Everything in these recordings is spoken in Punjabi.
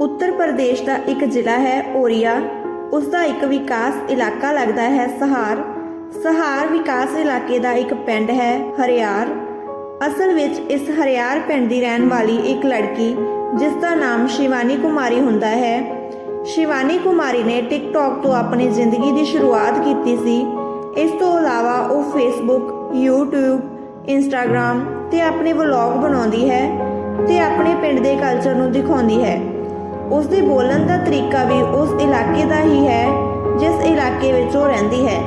ਉੱਤਰ ਪ੍ਰਦੇਸ਼ ਦਾ ਇੱਕ ਜ਼ਿਲ੍ਹਾ ਹੈ ਓਰੀਆ। ਉਸ ਦਾ ਇੱਕ ਵਿਕਾਸ ਇਲਾਕਾ ਲੱਗਦਾ ਹੈ ਸਹਾਰ। ਸਹਾਰ ਵਿਕਾਸ ਇਲਾਕੇ ਦਾ ਇੱਕ ਪਿੰਡ ਹੈ ਹਰਿਆਰ। ਅਸਲ ਵਿੱਚ ਇਸ ਹਰਿਆਰ ਪਿੰਡ ਦੀ ਰਹਿਣ ਵਾਲੀ ਇੱਕ ਲੜਕੀ, ਜਿਸ ਦਾ ਨਾਮ ਸ਼ਿਵਾਨੀ ਕੁਮਾਰੀ ਹੁੰਦਾ ਹੈ। ਸ਼ਿਵਾਨੀ ਕੁਮਾਰੀ ਨੇ ਟਿਕਟੌਕ ਤੋਂ ਆਪਣੀ ਜ਼ਿੰਦਗੀ ਦੀ ਸ਼ੁਰੂਆਤ ਕੀਤੀ ਸੀ। ਇਸ ਤੋਂ ਇਲਾਵਾ ਉਹ ਫੇਸਬੁੱਕ YouTube ਇੰਸਟਾਗ੍ਰam ਤੇ ਆਪਣੇ ਵਲੌਗ ਬਣਾਉਂਦੀ ਹੈ ਤੇ ਆਪਣੇ ਪਿੰਡ ਦੇ ਕਲਚਰ ਨੂੰ ਦਿਖਾਉਂਦੀ ਹੈ। ਉਸ ਦੇ ਬੋਲਣ ਦਾ ਤਰੀਕਾ ਵੀ ਉਸ ਇਲਾਕੇ ਦਾ ਹੀ ਹੈ, ਜਿਸ ਇਲਾਕੇ ਵਿੱਚ ਉਹ ਰਹਿੰਦੀ ਹੈ।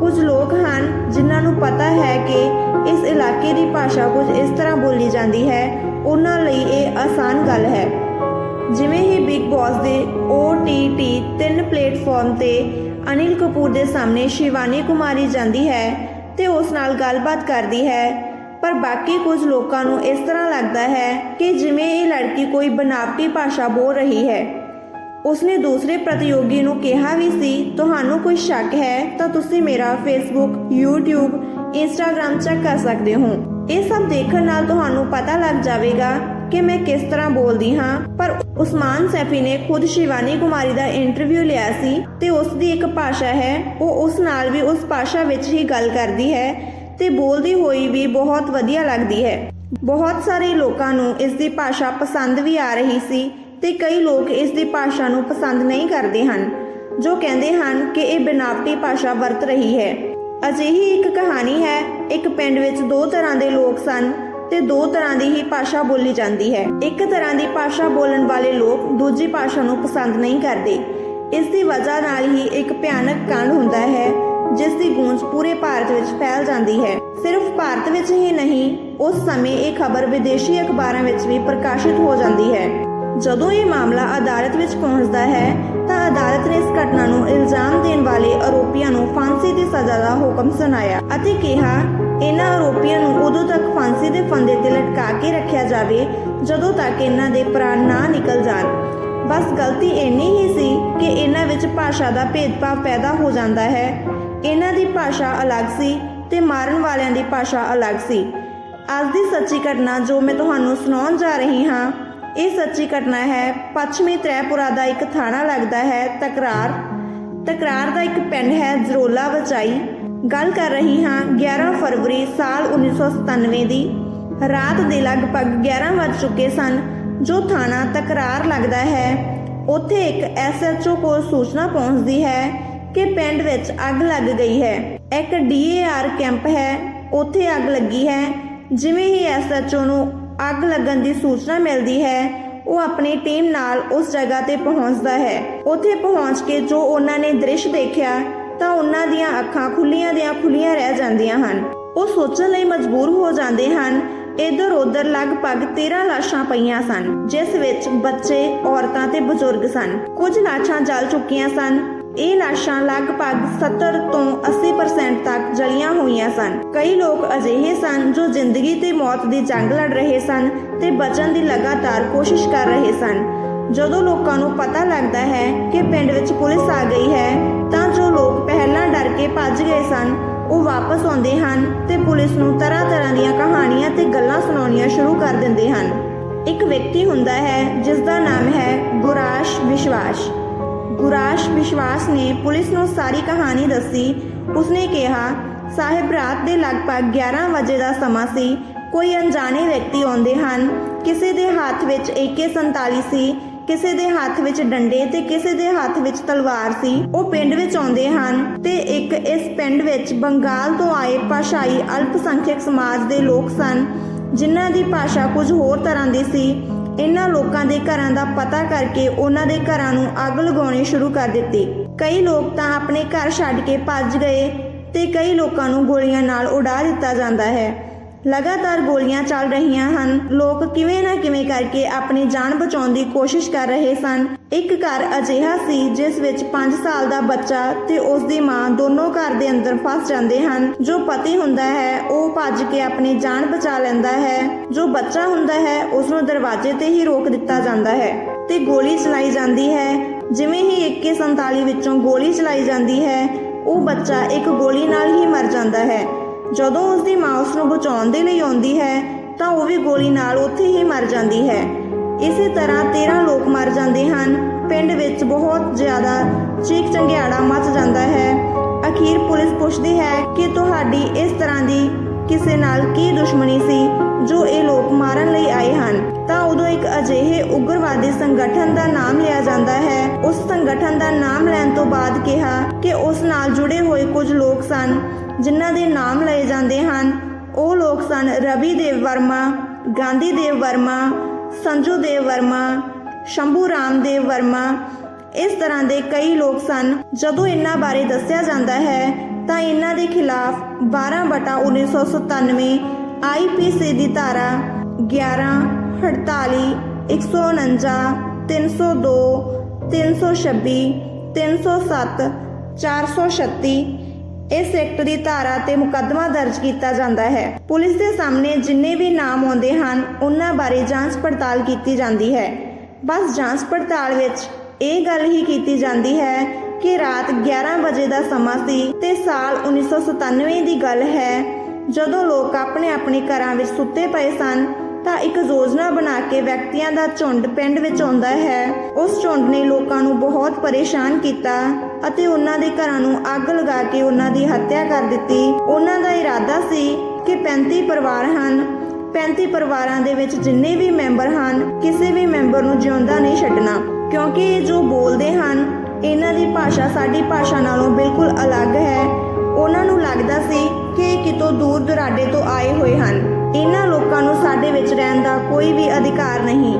ਕੁਝ ਲੋਕ ਹਨ ਜਿਨ੍ਹਾਂ ਨੂੰ ਪਤਾ ਹੈ ਕਿ ਇਸ ਇਲਾਕੇ ਦੀ ਭਾਸ਼ਾ ਕੁਝ ਇਸ ਤਰ੍ਹਾਂ ਬੋਲੀ ਜਾਂਦੀ ਹੈ, ਉਹਨਾਂ ਲਈ ਇਹ ਆਸਾਨ ਗੱਲ ਹੈ। ਜਿਵੇਂ ਹੀ ਬਿਗ ਬੌਸ ਦੇ OTT ਤਿੰਨ ਪਲੇਟਫਾਰਮ ਤੇ ਅਨਿਲ ਕਪੂਰ ਦੇ ਸਾਹਮਣੇ ਸ਼ਿਵਾਨੀ ਕੁਮਾਰੀ ਜਾਂਦੀ ਹੈ, ਤੇ ਉਸ ਨਾਲ ਗੱਲਬਾਤ ਕਰਦੀ ਹੈ ਪਰ ਬਾਕੀ ਕੁਝ ਲੋਕਾਂ ਨੂੰ ਇਸ ਤਰ੍ਹਾਂ ਲੱਗਦਾ ਹੈ ਕਿ ਜਿਵੇਂ ਇਹ ਲੜਕੀ ਕੋਈ ਬਨਾਵਟੀ ਭਾਸ਼ਾ ਬੋਲ ਰਹੀ ਹੈ। ਉਸਨੇ ਦੂਸਰੇ ਪ੍ਰਤੀਯੋਗੀ ਨੂੰ ਕਿਹਾ ਵੀ ਸੀ, ਤੁਹਾਨੂੰ ਕੋਈ ਸ਼ੱਕ ਹੈ ਤਾਂ ਤੁਸੀਂ ਮੇਰਾ ਫੇਸਬੁੱਕ YouTube, Instagram ਚੈੱਕ ਕਰ ਸਕਦੇ ਹੋ। ਇਹ ਸਭ ਦੇਖਣ ਨਾਲ ਤੁਹਾਨੂੰ ਪਤਾ ਲੱਗ ਜਾਵੇਗਾ ਕਿ ਮੈਂ ਕਿਸ ਤਰ੍ਹਾਂ ਬੋਲਦੀ ਹਾਂ। ਪਰ ਉਸਮਾਨ ਸੈਫੀ ਨੇ ਖੁਦ ਸ਼ਿਵਾਨੀ ਕੁਮਾਰੀ ਦਾ ਇੰਟਰਵਿਊ ਲਿਆ ਸੀ ਤੇ ਉਸ ਦੀ ਇੱਕ ਭਾਸ਼ਾ ਹੈ। ਉਹ ਉਸ ਨਾਲ ਵੀ ਉਸ ਭਾਸ਼ਾ ਵਿੱਚ ਹੀ ਗੱਲ ਕਰਦੀ ਹੈ ਤੇ ਬੋਲਦੀ ਹੋਈ ਵੀ ਬਹੁਤ ਵਧੀਆ ਲੱਗਦੀ ਹੈ। ਬਹੁਤ ਸਾਰੇ ਲੋਕਾਂ ਨੂੰ ਇਸ ਦੀ ਭਾਸ਼ਾ ਪਸੰਦ ਵੀ ਆ ਰਹੀ ਸੀ ਤੇ ਕਈ ਲੋਕ ਇਸ ਦੀ ਭਾਸ਼ਾ ਨੂੰ ਪਸੰਦ ਨਹੀਂ ਕਰਦੇ ਹਨ, ਜੋ ਕਹਿੰਦੇ ਹਨ ਕਿ ਇਹ ਬਨਾਵਟੀ ਭਾਸ਼ਾ ਵਰਤ ਰਹੀ ਹੈ। ਅਜਿਹੀ ਇੱਕ ਕਹਾਣੀ ਹੈ, ਇੱਕ ਪਿੰਡ ਵਿੱਚ ਦੋ ਤਰ੍ਹਾਂ ਦੇ ਲੋਕ ਸਨ ਤੇ ਦੋ ਤਰ੍ਹਾਂ ਦੀ ਹੀ ਭਾਸ਼ਾ ਬੋਲੀ ਜਾਂਦੀ ਹੈ। ਇੱਕ ਤਰ੍ਹਾਂ ਦੀ ਭਾਸ਼ਾ ਬੋਲਣ ਵਾਲੇ ਲੋਕ ਦੂਜੀ ਭਾਸ਼ਾ ਨੂੰ ਪਸੰਦ ਨਹੀਂ ਕਰਦੇ। ਇਸ ਦੀ ਵਜ੍ਹਾ ਨਾਲ ਹੀ ਇੱਕ ਭਿਆਨਕ ਕਾਂਡ ਹੁੰਦਾ ਹੈ ਜਿਸ ਦੀ ਗੂੰਜ ਪੂਰੇ ਭਾਰਤ ਵਿੱਚ ਫੈਲ ਜਾਂਦੀ ਹੈ। ਸਿਰਫ ਭਾਰਤ ਵਿੱਚ ਹੀ ਨਹੀਂ, ਉਸ ਸਮੇਂ ਇਹ ਖਬਰ ਵਿਦੇਸ਼ੀ ਅਖਬਾਰਾਂ ਵਿੱਚ ਵੀ ਪ੍ਰਕਾਸ਼ਿਤ ਹੋ ਜਾਂਦੀ ਹੈ। ਜਦੋਂ ਇਹ ਮਾਮਲਾ ਅਦਾਲਤ ਵਿੱਚ ਪਹੁੰਚਦਾ ਹੈ, ਤਾਂ ਅਦਾਲਤ ਨੇ ਇਸ ਘਟਨਾ ਨੂੰ ਇਲਜ਼ਾਮ ਦੇਣ ਵਾਲੇ ਆਰੋਪੀਆਂ ਨੂੰ ਫਾਂਸੀ ਦੀ ਸਜ਼ਾ ਦਾ ਹੁਕਮ ਸੁਣਾਇਆ ਅਤੇ ਕਿਹਾ, ਇਹਨਾਂ ਆਰੋਪੀਆਂ ਨੂੰ ਉਦੋਂ ਤੱਕ ਫਾਂਸੀ ਦੇ ਫੰਦੇ ਤੇ ਲਟਕਾ ਕੇ ਰੱਖਿਆ ਜਾਵੇ, ਜਦੋਂ ਤੱਕ ਇਹਨਾਂ ਦੇ ਪ੍ਰਾਣ ਨਾ ਨਿਕਲ ਜਾਣ। ਬਸ ਗਲਤੀ ਇੰਨੀ ਹੀ ਸੀ ਕਿ ਇਹਨਾਂ ਵਿੱਚ ਭਾਸ਼ਾ ਦਾ ਭੇਦਭਾਵ ਪੈਦਾ ਹੋ ਜਾਂਦਾ ਹੈ। ਇਹਨਾਂ ਦੀ ਭਾਸ਼ਾ ਅਲੱਗ ਸੀ ਤੇ ਮਾਰਨ ਵਾਲਿਆਂ ਦੀ ਭਾਸ਼ਾ ਅਲੱਗ ਸੀ। ਅੱਜ ਦੀ ਸੱਚੀ ਘਟਨਾ ਜੋ ਮੈਂ ਤੁਹਾਨੂੰ ਸੁਣਾਉਣ ਜਾ ਰਹੀ ਹਾਂ, ਇਹ ਸੱਚੀ ਘਟਨਾ ਹੈ, ਪੱਛਮੀ ਤ੍ਰੈਪੁਰਾ ਦਾ ਇੱਕ ਥਾਣਾ ਲੱਗਦਾ ਹੈ, ਤਕਰਾਰ। ਤਕਰਾਰ ਦਾ ਇੱਕ ਪਿੰਡ ਹੈ, ਜ਼ਰੋਲਾ ਵਚਾਈ। ਗੱਲ ਕਰ ਰਹੀ ਹਾਂ 11 ਫਰਵਰੀ ਸਾਲ 1997 ਦੀ। ਰਾਤ ਦੇ ਲਗਭਗ 11 ਵੱਜ ਚੁੱਕੇ ਸਨ, ਜੋ ਥਾਣਾ ਤਕਰਾਰ ਲੱਗਦਾ ਹੈ, ਉੱਥੇ ਇੱਕ ਐਸਐਚਓ ਕੋਲ ਸੂਚਨਾ ਪਹੁੰਚਦੀ ਹੈ ਕਿ ਪਿੰਡ ਵਿੱਚ ਅੱਗ ਲੱਗ ਗਈ ਹੈ। ਇੱਕ ਡੀਏਆਰ ਕੈਂਪ ਹੈ। ਉੱਥੇ ਅੱਗ ਲੱਗੀ ਹੈ। ਜਿਵੇਂ ਹੀ ਐਸਐਚਓ ਨੂੰ ਅੱਗ ਲੱਗਣ ਦੀ ਸੂਚਨਾ ਮਿਲਦੀ ਹੈ, ਉਹ ਆਪਣੀ ਟੀਮ ਨਾਲ ਉਸ ਜਗ੍ਹਾ ਤੇ ਪਹੁੰਚਦਾ ਹੈ। ਉੱਥੇ ਪਹੁੰਚ ਕੇ ਜੋ ਉਹਨਾਂ ਨੇ ਦ੍ਰਿਸ਼ ਦੇਖਿਆ, ਤਾਂ ਉਹਨਾਂ ਦੀਆਂ ਅੱਖਾਂ ਖੁੱਲੀਆਂ ਦੀਆਂ ਖੁੱਲੀਆਂ ਰਹਿ ਜਾਂਦੀਆਂ ਹਨ। ਉਹ ਸੋਚਣ ਲਈ ਮਜਬੂਰ ਹੋ ਜਾਂਦੇ ਹਨ, ਇਧਰ ਉਧਰ ਲਗਭਗ 13 ਲਾਸ਼ਾਂ ਪਈਆਂ ਸਨ, ਜਿਸ ਵਿੱਚ ਬੱਚੇ, ਔਰਤਾਂ ਤੇ ਬਜ਼ੁਰਗ ਸਨ। ਕੁਝ ਲਾਸ਼ਾਂ ਜਲ ਚੁੱਕੀਆਂ ਸਨ। ਇਹ ਲਾਸ਼ਾਂ ਲਗਭਗ 70 ਤੋਂ 80% ਤੱਕ ਜਲੀਆਂ ਹੋਈਆਂ ਸਨ। ਕਈ ਲੋਕ ਅਜਿਹੇ ਸਨ ਜੋ ਜ਼ਿੰਦਗੀ ਤੇ ਮੌਤ ਦੀ ਜੰਗ ਲੜ ਰਹੇ ਸਨ ਤੇ ਬਚਣ ਦੀ ਲਗਾਤਾਰ ਕੋਸ਼ਿਸ਼ ਕਰ ਰਹੇ ਸਨ। ਜਦੋਂ ਲੋਕਾਂ ਨੂੰ ਪਤਾ ਲੱਗਦਾ ਹੈ ਕਿ ਪਿੰਡ ਵਿੱਚ ਪੁਲਿਸ ਆ ਗਈ ਹੈ, ਤਾਂ ਜੋ ਲੋਕ ਪਹਿਲਾਂ ਡਰ ਕੇ ਭੱਜ ਗਏ ਸਨ, ਉਹ ਵਾਪਸ ਆਉਂਦੇ ਹਨ ਤੇ ਪੁਲਿਸ ਨੂੰ ਤਰ੍ਹਾਂ-ਤਰ੍ਹਾਂ ਦੀਆਂ ਕਹਾਣੀਆਂ ਤੇ ਗੱਲਾਂ ਸੁਣਾਉਣੀਆਂ ਸ਼ੁਰੂ ਕਰ ਦਿੰਦੇ ਹਨ। ਇੱਕ ਵਿਅਕਤੀ ਹੁੰਦਾ ਹੈ ਜਿਸ ਦਾ ਨਾਮ ਹੈ ਗੁਰਾਸ਼ ਵਿਸ਼ਵਾਸ। ਗੁਰਾਸ਼ ਵਿਸ਼ਵਾਸ ਨੇ ਪੁਲਿਸ ਨੂੰ ਸਾਰੀ ਕਹਾਣੀ ਦੱਸੀ। ਉਸਨੇ ਕਿਹਾ, ਸਾਹਿਬ, ਰਾਤ ਦੇ ਲਗਭਗ 11 ਵਜੇ ਦਾ ਸਮਾਂ ਸੀ। ਕੋਈ ਅਣਜਾਣੇ ਵਿਅਕਤੀ ਆਉਂਦੇ ਹਨ। ਕਿਸੇ ਦੇ ਹੱਥ ਵਿੱਚ AK47 ਸੀ, ਕਿਸੇ ਦੇ ਹੱਥ ਵਿੱਚ ਡੰਡੇ ਤੇ ਕਿਸੇ ਦੇ ਹੱਥ ਵਿੱਚ ਤਲਵਾਰ ਸੀ। ਉਹ ਪਿੰਡ ਵਿੱਚ ਆਉਂਦੇ ਹਨ ਤੇ ਇੱਕ ਇਸ ਪਿੰਡ ਵਿੱਚ ਬੰਗਾਲ ਤੋਂ ਆਏ ਭਾਸ਼ਾਈ ਅਲਪਸੰਖਿਅਕ ਸਮਾਜ ਦੇ ਲੋਕ ਸਨ, ਜਿਨ੍ਹਾਂ ਦੀ ਭਾਸ਼ਾ ਕੁਝ ਹੋਰ ਤਰ੍ਹਾਂ ਦੀ ਸੀ। ਇਹਨਾਂ ਲੋਕਾਂ ਦੇ ਘਰਾਂ ਦਾ ਪਤਾ ਕਰਕੇ ਉਹਨਾਂ ਦੇ ਘਰਾਂ ਨੂੰ ਅੱਗ ਲਗਾਉਣੀ ਸ਼ੁਰੂ ਕਰ ਦਿੱਤੀ। ਕਈ ਲੋਕ ਤਾਂ ਆਪਣੇ ਘਰ ਛੱਡ ਕੇ ਭੱਜ ਗਏ ਤੇ ਕਈ ਲੋਕਾਂ ਨੂੰ ਗੋਲੀਆਂ ਨਾਲ ਉਡਾ ਦਿੱਤਾ ਜਾਂਦਾ ਹੈ। ਲਗਾਤਾਰ ਗੋਲੀਆਂ ਚੱਲ ਰਹੀਆਂ ਹਨ। ਲੋਕ ਕਿਵੇਂ ਨਾ ਕਿਵੇਂ ਕਰਕੇ ਆਪਣੀ ਜਾਨ ਬਚਾਉਣ ਦੀ ਕੋਸ਼ਿਸ਼ ਕਰ ਰਹੇ ਸਨ। ਇੱਕ ਘਰ ਅਜਿਹਾ ਸੀ ਜਿਸ ਵਿੱਚ 5 ਸਾਲ ਦਾ ਬੱਚਾ ਤੇ ਉਸ ਦੀ ਮਾਂ ਦੋਨੋਂ ਘਰ ਦੇ ਅੰਦਰ ਫਸ ਜਾਂਦੇ ਹਨ। ਜੋ ਪਤੀ ਹੁੰਦਾ ਹੈ, ਉਹ ਭੱਜ ਕੇ ਆਪਣੀ ਜਾਨ ਬਚਾ ਲੈਂਦਾ ਹੈ। ਜੋ ਬੱਚਾ ਹੁੰਦਾ ਹੈ ਉਸ ਨੂੰ ਦਰਵਾਜ਼ੇ ਤੇ ਹੀ ਰੋਕ ਦਿੱਤਾ ਜਾਂਦਾ ਹੈ ਤੇ ਗੋਲੀ ਚਲਾਈ ਜਾਂਦੀ ਹੈ। ਜਿਵੇਂ ਹੀ 147 ਵਿੱਚੋਂ ਗੋਲੀ ਚਲਾਈ ਜਾਂਦੀ ਹੈ, ਉਹ ਬੱਚਾ ਇੱਕ ਗੋਲੀ ਨਾਲ ਹੀ ਮਰ ਜਾਂਦਾ ਹੈ। ਜਦੋਂ ਉਸ ਦੀ ਮਾਂ ਉਸ ਨੂੰ ਬਚਾਉਣ ਦੇ ਲਈ ਆਉਂਦੀ ਹੈ, ਤਾਂ ਉਹ ਵੀ ਗੋਲੀ ਨਾਲ ਉੱਥੇ ਹੀ ਮਰ ਜਾਂਦੀ ਹੈ। ਇਸੇ ਤਰ੍ਹਾਂ 13 ਲੋਕ ਮਰ ਜਾਂਦੇ ਹਨ। ਪਿੰਡ ਵਿੱਚ ਬਹੁਤ ਜ਼ਿਆਦਾ ਚੀਕ ਚੰਗਿਆੜਾ ਮਚ ਜਾਂਦਾ ਹੈ। ਅਖੀਰ ਪੁਲਿਸ ਪੁੱਛਦੀ ਹੈ ਕਿ ਤੁਹਾਡੀ ਇਸ ਤਰ੍ਹਾਂ ਦੀ ਕਿਸੇ ਨਾਲ ਕੀ ਦੁਸ਼ਮਣੀ ਸੀ ਜੋ ਇਹ ਲੋਕ ਮਾਰਨ ਲਈ ਆਏ ਹਨ। ਤਾਂ ਉਦੋਂ ਇੱਕ ਅਜਿਹੇ ਉਗਰਵਾਦੀ ਸੰਗਠਨ ਦਾ ਨਾਮ ਲਿਆ ਜਾਂਦਾ ਹੈ। ਉਸ ਸੰਗਠਨ ਦਾ ਨਾਮ ਲੈਣ ਤੋਂ ਬਾਅਦ ਕਿਹਾ ਕਿ ਉਸ ਨਾਲ ਜੁੜੇ ਹੋਏ ਕੁਝ ਲੋਕ ਸਨ, ਜਿਨ੍ਹਾਂ ਦੇ ਨਾਮ ਲਏ ਜਾਂਦੇ ਹਨ। ਉਹ ਲੋਕ ਸਨ ਰਵੀ ਦੇਵ ਵਰਮਾ, ਗਾਂਧੀ ਦੇਵ ਵਰਮਾ ਸੰਜੂ ਦੇਵ ਵਰਮਾ, ਸ਼ੰਭੂ ਰਾਮਦੇਵ ਵਰਮਾ, ਇਸ ਤਰ੍ਹਾਂ ਦੇ ਕਈ ਲੋਕ ਸਨ। ਜਦੋਂ ਇਹਨਾਂ ਬਾਰੇ ਦੱਸਿਆ ਜਾਂਦਾ ਹੈ, ਤਾਂ ਇਹਨਾਂ ਦੇ ਖਿਲਾਫ 12 ਬਟਾ 1997 ਆਈਪੀਸੀ ਦੀ ਧਾਰਾ 11 48 149 302 326 307 436 ਇਸ ਐਕਟ ਦੀ ਧਾਰਾ ਤੇ ਮੁਕੱਦਮਾ ਦਰਜ ਕੀਤਾ ਜਾਂਦਾ ਹੈ। ਪੁਲਿਸ ਦੇ ਸਾਹਮਣੇ ਜਿੰਨੇ ਵੀ ਨਾਮ ਆਉਂਦੇ ਹਨ, ਉਹਨਾਂ ਬਾਰੇ ਜਾਂਚ ਪੜਤਾਲ ਕੀਤੀ ਜਾਂਦੀ ਹੈ। ਬਸ ਜਾਂਚ ਪੜਤਾਲ ਵਿੱਚ ਇਹ ਗੱਲ ਹੀ ਕੀਤੀ ਜਾਂਦੀ ਹੈ ਕਿ ਰਾਤ 11 ਵਜੇ ਦਾ ਸਮਾਂ ਸੀ ਤੇ ਸਾਲ 1997 ਦੀ ਗੱਲ ਹੈ। ਜਦੋਂ ਲੋਕ ਆਪਣੇ ਆਪਣੇ ਘਰਾਂ ਵਿੱਚ ਸੁੱਤੇ ਪਏ ਸਨ ਤਾਂ ਇੱਕ ਯੋਜਨਾ ਬਣਾ ਕੇ ਵਿਅਕਤੀਆਂ ਦਾ ਝੁੰਡ ਪਿੰਡ ਵਿੱਚ ਆਉਂਦਾ ਹੈ। ਉਸ ਝੁੰਡ ਨੇ ਲੋਕਾਂ ਨੂੰ ਬਹੁਤ ਪਰੇਸ਼ਾਨ ਕੀਤਾ ਅਤੇ ਉਹਨਾਂ ਦੇ ਘਰਾਂ ਨੂੰ ਅੱਗ ਲਗਾ ਕੇ ਉਹਨਾਂ ਦੀ ਹੱਤਿਆ ਕਰ ਦਿੱਤੀ। ਉਹਨਾਂ ਦਾ ਇਰਾਦਾ ਸੀ ਕਿ 35 ਪਰਿਵਾਰ ਹਨ। 35 ਪਰਿਵਾਰਾਂ ਦੇ ਵਿੱਚ ਜਿੰਨੇ ਵੀ ਮੈਂਬਰ ਹਨ, ਕਿਸੇ ਵੀ ਮੈਂਬਰ ਨੂੰ ਜਿਉਂਦਾ ਨਹੀਂ ਛੱਡਣਾ। ਕਿਉਂਕਿ ਇਹ ਜੋ ਬੋਲਦੇ ਹਨ, ਇਹਨਾਂ ਦੀ ਭਾਸ਼ਾ ਸਾਡੀ ਭਾਸ਼ਾ ਨਾਲੋਂ ਬਿਲਕੁਲ ਅਲੱਗ ਹੈ। ਉਹਨਾਂ ਨੂੰ ਲੱਗਦਾ ਸੀ ਕਿ ਕਿਤੋਂ ਦੂਰ ਦੁਰਾਡੇ ਤੋਂ ਆਏ ਹੋਏ ਹਨ। ਇਹਨਾਂ ਲੋਕਾਂ ਨੂੰ ਸਾਡੇ ਵਿੱਚ ਰਹਿਣ ਦਾ ਕੋਈ ਵੀ ਅਧਿਕਾਰ ਨਹੀਂ।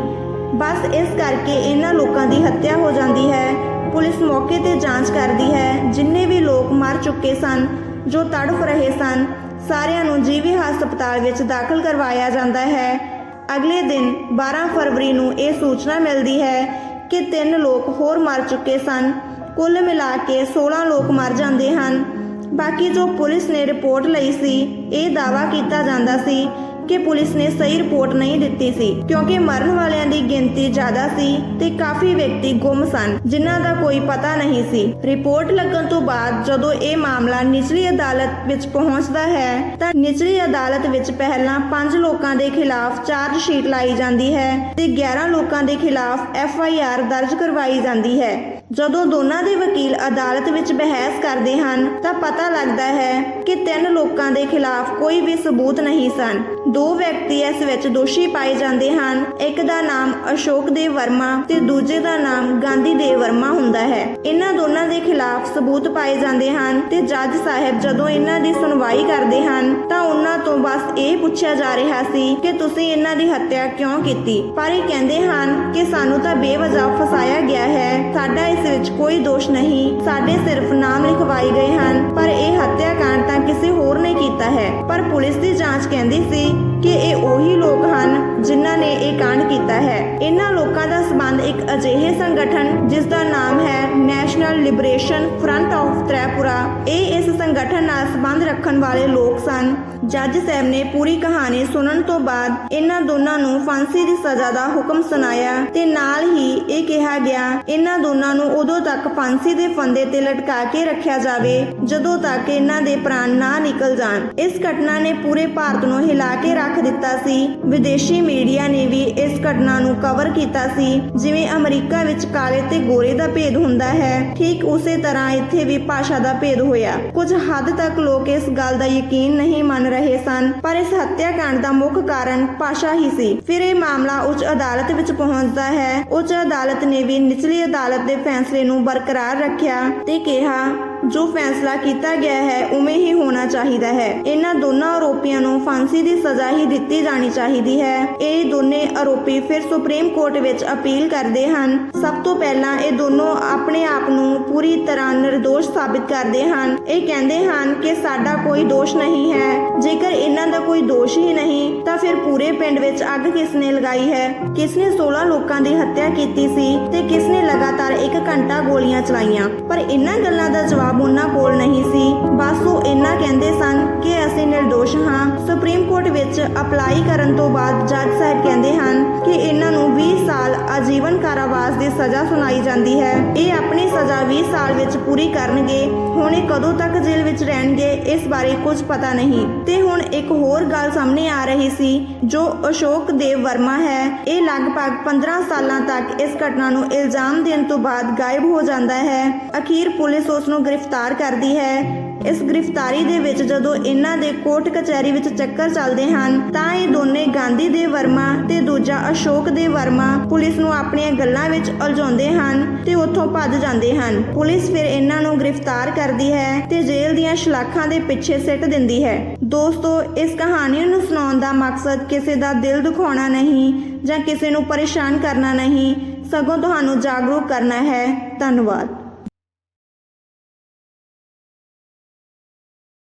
ਬਸ ਇਸ ਕਰਕੇ ਇਹਨਾਂ ਲੋਕਾਂ ਦੀ ਹੱਤਿਆ ਹੋ ਜਾਂਦੀ ਹੈ। ਪੁਲਿਸ ਮੌਕੇ ਤੇ ਜਾਂਚ ਕਰਦੀ ਹੈ। ਜਿੰਨੇ ਵੀ ਲੋਕ ਮਰ ਚੁੱਕੇ ਸਨ, ਜੋ ਤੜਫ ਰਹੇ ਸਨ, ਸਾਰਿਆਂ ਨੂੰ ਜੀਵੀ ਹਸਪਤਾਲ ਵਿੱਚ ਦਾਖਲ ਕਰਵਾਇਆ ਜਾਂਦਾ ਹੈ। ਅਗਲੇ ਦਿਨ 12 ਫਰਵਰੀ ਨੂੰ ਇਹ ਸੂਚਨਾ ਮਿਲਦੀ ਹੈ ਕਿ ਤਿੰਨ ਲੋਕ ਹੋਰ ਮਰ ਚੁੱਕੇ ਸਨ। ਕੁੱਲ ਮਿਲਾ ਕੇ 16 ਲੋਕ ਮਰ ਜਾਂਦੇ ਹਨ। ਬਾਕੀ ਜੋ ਪੁਲਿਸ ਨੇ ਰਿਪੋਰਟ ਲਈ ਸੀ, ਇਹ ਦਾਵਾ ਕੀਤਾ ਜਾਂਦਾ ਸੀ ਕਿ ਪੁਲਿਸ ਨੇ ਸਹੀ ਰਿਪੋਰਟ ਨਹੀਂ ਦਿੱਤੀ ਸੀ, ਕਿਉਂਕਿ ਮਰਨ ਵਾਲਿਆਂ ਦੀ ਗਿਣਤੀ ਜ਼ਿਆਦਾ ਸੀ ਤੇ ਕਾਫੀ ਵਿਅਕਤੀ ਗੁੰਮ ਸਨ, ਜਿਨ੍ਹਾਂ ਦਾ ਕੋਈ ਪਤਾ ਨਹੀਂ ਸੀ। ਰਿਪੋਰਟ ਲੱਗਣ ਤੋਂ ਬਾਅਦ ਜਦੋਂ ਇਹ ਮਾਮਲਾ ਨਿਚਲੀ ਅਦਾਲਤ ਵਿੱਚ ਪਹੁੰਚਦਾ ਹੈ, ਤਾਂ ਨਿਚਲੀ ਅਦਾਲਤ ਵਿੱਚ ਪਹਿਲਾਂ 5 ਲੋਕਾਂ ਦੇ ਖਿਲਾਫ ਚਾਰਜ ਸ਼ੀਟ ਲਾਈ ਜਾਂਦੀ ਹੈ ਤੇ 11 ਲੋਕਾਂ ਦੇ ਖਿਲਾਫ ਐਫ ਆਈ ਆਰ ਦਰਜ ਕਰਵਾਈ ਜਾਂਦੀ ਹੈ। ਜਦੋਂ ਦੋਨਾਂ ਦੇ ਵਕੀਲ ਅਦਾਲਤ ਵਿੱਚ ਬਹਿਸ ਕਰਦੇ ਹਨ ਤਾਂ ਪਤਾ ਲੱਗਦਾ ਹੈ ਕਿ ਤਿੰਨ ਲੋਕਾਂ ਦੇ ਖਿਲਾਫ ਕੋਈ ਵੀ ਸਬੂਤ ਨਹੀਂ ਸਨ। ਦੋ ਵਿਅਕਤੀ ਇਸ ਵਿੱਚ ਦੋਸ਼ੀ ਪਾਏ ਜਾਂਦੇ ਹਨ। ਇੱਕ ਦਾ ਨਾਮ ਅਸ਼ੋਕ ਦੇਵ ਵਰਮਾ ਤੇ ਦੂਜੇ ਦਾ ਨਾਮ ਗਾਂਧੀ ਦੇਵ ਵਰਮਾ ਹੁੰਦਾ ਹੈ। ਇਹਨਾਂ ਦੋਨਾਂ ਦੇ ਖਿਲਾਫ ਸਬੂਤ ਪਾਏ ਜਾਂਦੇ ਹਨ ਤੇ ਜੱਜ ਸਾਹਿਬ ਜਦੋਂ ਇਹਨਾਂ ਦੀ ਸੁਣਵਾਈ ਕਰਦੇ ਹਨ ਤਾਂ ਉਹਨਾਂ ਤੋਂ ਬਸ ਇਹ ਪੁੱਛਿਆ ਜਾ ਰਿਹਾ ਸੀ ਕਿ ਤੁਸੀਂ ਇਹਨਾਂ ਦੀ ਹੱਤਿਆ ਕਿਉਂ ਕੀਤੀ? ਪਰ ਇਹ ਕਹਿੰਦੇ ਹਨ ਕਿ ਸਾਨੂੰ ਤਾਂ ਬੇਵਜ੍ਹਾ ਫਸਾਇਆ ਗਿਆ ਹੈ। ਸਾਡਾ ਇਸ ਵਿੱਚ ਕੋਈ ਦੋਸ਼ ਨਹੀਂ। ਸਾਡੇ ਸਿਰਫ ਨਾਮ ਲਿਖਵਾਏ ਗਏ ਹਨ। ਪਰ ਇਹ ਹੱਤਿਆਕਾਂਡ ਤਾਂ ਕਿਸੇ ਹੋਰ ਨੇ ਕੀਤਾ ਹੈ। ਪਰ ਪੁਲਿਸ ਦੀ ਜਾਂਚ ਕਹਿੰਦੀ ਸੀ ਕਿ ਇਹ ਉਹੀ ਲੋਕ ਹਨ ਜਿਨ੍ਹਾਂ ਨੇ ਇਹ ਕਾਂਡ ਕੀਤਾ ਹੈ। ਇਹਨਾਂ ਲੋਕਾਂ ਦਾ ਸਬੰਧ ਇੱਕ ਅਜਿਹੇ ਸੰਗਠਨ ਜਿਸ ਦਾ ਨਾਮ ਹੈ national liberation front of Tripura. ਇਹ ਇਸ ਸੰਗਠਨ ਨਾਲ ਸਬੰਧ ਰੱਖਣ ਵਾਲੇ ਲੋਕ ਸਨ। ਜੱਜ ਸਾਹਿਬ ਨੇ ਪੂਰੀ ਕਹਾਣੀ ਸੁਣਨ ਤੋਂ ਬਾਅਦ ਇਹਨਾਂ ਦੋਨਾਂ ਨੂੰ ਫਾਂਸੀ ਦੀ ਸਜ਼ਾ ਦਾ ਹੁਕਮ ਸੁਣਾਇਆ ਤੇ ਨਾਲ ਹੀ ਇਹ ਕਿਹਾ ਗਿਆ, ਇਹਨਾਂ ਦੋਨਾਂ ਨੂੰ ਉਦੋਂ ਤੱਕ ਫਾਂਸੀ ਦੇ ਫੰਦੇ ਤੇ ਲਟਕਾ ਕੇ ਰੱਖਿਆ ਜਾਵੇ, ਜਦੋਂ ਤੱਕ ਇਹਨਾਂ ਦੇ ਪ੍ਰਾਣ ਨਾ ਨਿਕਲ ਜਾਣ। ਇਸ ਘਟਨਾ ਨੇ ਪੂਰੇ ਭਾਰਤ ਨੂੰ ਹਿਲਾ ਕੇ ਰੱਖ ਦਿੱਤਾ ਸੀ। ਵਿਦੇਸ਼ੀ ਮੀਡੀਆ ਨੇ ਵੀ ਇਸ ਘਟਨਾ ਨੂੰ ਕਵਰ ਕੀਤਾ ਸੀ, ਜਿਵੇਂ ਅਮਰੀਕਾ ਵਿੱਚ ਕਾਲੇ ਤੇ ਗੋਰੇ ਦਾ ਭੇਦ ਹੁੰਦਾ ਹੈ। ਠੀਕ ਉਸੇ ਤਰ੍ਹਾਂ ਇੱਥੇ ਵੀ ਭਾਸ਼ਾ ਦਾ ਭੇਦ ਹੋਇਆ। ਕੁਝ ਹੱਦ ਤੱਕ ਲੋਕ ਇਸ ਗੱਲ ਦਾ ਯਕੀਨ ਨਹੀਂ ਮੰਨ ਰਹੇ ਸਨ, ਪਰ ਇਸ ਹੱਤਿਆਕਾਂਡ ਦਾ ਮੁੱਖ ਕਾਰਨ ਭਾਸ਼ਾ ਹੀ ਸੀ। ਫਿਰ ਇਹ ਮਾਮਲਾ ਉੱਚ ਅਦਾਲਤ ਵਿੱਚ ਪਹੁੰਚਦਾ ਹੈ। ਉੱਚ ਅਦਾਲਤ ਨੇ ਵੀ ਨਿਚਲੀ ਅਦਾਲਤ ਦੇ ਫੈਸਲੇ ਨੂੰ ਬਰਕਰਾਰ ਰੱਖਿਆ ਤੇ ਕਿਹਾ ਜੋ ਫੈਸਲਾ ਕੀਤਾ ਗਿਆ ਹੈ, ਉਵੇਂ ਹੀ ਹੋਣਾ ਚਾਹੀਦਾ ਹੈ। ਇਹਨਾਂ ਦੋਨਾਂ ਆਰੋਪੀਆਂ ਨੂੰ ਫਾਂਸੀ ਦੀ ਸਜ਼ਾ ਹੀ ਦਿੱਤੀ ਜਾਣੀ ਚਾਹੀਦੀ ਹੈ। ਇਹ ਦੋਨੇ ਆਰੋਪੀ ਫਿਰ ਸੁਪਰੀਮ ਕੋਰਟ ਵਿੱਚ ਅਪੀਲ ਕਰਦੇ ਹਨ। ਸਭ ਤੋਂ ਪਹਿਲਾਂ ਇਹ ਦੋਨੋਂ ਆਪਣੇ ਆਪ ਨੂੰ ਪੂਰੀ ਤਰ੍ਹਾਂ ਨਿਰਦੋਸ਼ ਸਾਬਿਤ ਕਰਦੇ ਹਨ। ਇਹ ਕਹਿੰਦੇ ਹਨ ਕਿ ਸਾਡਾ ਕੋਈ ਦੋਸ਼ ਨਹੀਂ ਹੈ। ਜੇਕਰ ਇਹਨਾਂ ਦਾ ਕੋਈ ਦੋਸ਼ ਹੀ ਨਹੀਂ, ਤਾਂ ਫਿਰ ਪੂਰੇ ਪਿੰਡ ਵਿੱਚ ਅੱਗ ਕਿਸ ਨੇ ਲਗਾਈ ਹੈ? ਕਿਸ ਨੇ 16 ਲੋਕਾਂ ਦੀ ਹੱਤਿਆ ਕੀਤੀ ਸੀ ਤੇ ਕਿਸ ਨੇ ਲਗਾਤਾਰ 1 ਘੰਟਾ ਗੋਲੀਆਂ ਚਲਾਈਆਂ? ਪਰ ਇਹਨਾਂ ਗੱਲਾਂ ਦਾ ਜਵਾਬ ਉਹਨਾਂ ਕੋਲ ਨਹੀਂ ਸੀ। ਬਸ ਉਹ ਇਹਨਾਂ ਕਹਿੰਦੇ ਸਨ ਕਿ ਅਸੀਂ ਨਿਰਦੋਸ਼ ਹਾਂ। ਸੁਪਰੀਮ ਕੋਰਟ ਵਿੱਚ ਅਪਲਾਈ ਕਰਨ ਤੋਂ ਬਾਅਦ ਜੱਜ ਸਾਹਿਬ ਕਹਿੰਦੇ ਹਨ ਕਿ ਇਹਨਾਂ ਨੂੰ 20 ਸਾਲ ਆਜੀਵਨ ਕਾਰਾਵਾਸ ਦੀ ਸਜ਼ਾ ਸੁਣਾਈ ਜਾਂਦੀ ਹੈ। ਇਹ ਆਪਣੀ ਸਜ਼ਾ 20 ਸਾਲ ਵਿੱਚ ਪੂਰੀ ਕਰਨਗੇ। ਹੁਣ ਇਹ ਕਦੋਂ ਤੱਕ ਜੇਲ੍ਹ ਵਿੱਚ ਰਹਿਣਗੇ, ਇਸ ਬਾਰੇ ਕੁਝ ਪਤਾ ਨਹੀਂ। ਤੇ ਹੁਣ ਇੱਕ ਹੋਰ ਗੱਲ ਸਾਹਮਣੇ ਆ ਰਹੀ ਸੀ, ਜੋ ਅਸ਼ੋਕ ਦੇਵ ਵਰਮਾ ਹੈ। ਇਹ ਲਗਭਗ 15 ਸਾਲਾਂ ਤੱਕ ਇਸ ਘਟਨਾ ਨੂੰ ਇਲਜ਼ਾਮ ਦੇਣ ਤੋਂ ਬਾਅਦ ਗਾਇਬ ਹੋ ਜਾਂਦਾ ਹੈ। ਅਖੀਰ ਪੁਲਿਸ ਉਸ ਨੂੰ ਗ੍ਰਿਫਤਾਰ ਕਰਦੀ ਹੈ। ਇਸ ਗ੍ਰਿਫਤਾਰੀ ਦੇ ਵਿੱਚ ਜਦੋਂ ਇਹਨਾਂ ਦੇ ਕੋਰਟ ਕਚਹਿਰੀ ਵਿੱਚ ਚੱਕਰ ਚੱਲਦੇ ਹਨ, ਤਾਂ ਇਹ ਦੋਨੇ ਗਾਂਧੀ ਦੇ ਵਰਮਾ ਤੇ ਦੂਜਾ ਅਸ਼ੋਕ ਦੇ ਵਰਮਾ ਪੁਲਿਸ ਨੂੰ ਆਪਣੀਆਂ ਗੱਲਾਂ ਵਿੱਚ ਉਲਝਾਉਂਦੇ ਹਨ ਤੇ ਉੱਥੋਂ ਭੱਜ ਜਾਂਦੇ ਹਨ। ਪੁਲਿਸ ਫਿਰ ਇਹਨਾਂ ਨੂੰ ਗ੍ਰਿਫਤਾਰ ਕਰਦੀ ਹੈ ਤੇ ਜੇਲ੍ਹ ਦੀਆਂ ਸ਼ਲਾਖਾਂ ਦੇ ਪਿੱਛੇ ਸਿੱਟ ਦਿੰਦੀ ਹੈ। ਦੋਸਤੋ, ਇਸ ਕਹਾਣੀ ਨੂੰ ਸੁਣਾਉਣ ਦਾ ਮਕਸਦ ਕਿਸੇ ਦਾ ਦਿਲ ਦੁਖਾਉਣਾ ਨਹੀਂ ਜਾਂ ਕਿਸੇ ਨੂੰ ਪਰੇਸ਼ਾਨ ਕਰਨਾ ਨਹੀਂ, ਸਗੋਂ ਤੁਹਾਨੂੰ ਜਾਗਰੂਕ ਕਰਨਾ ਹੈ। ਧੰਨਵਾਦ।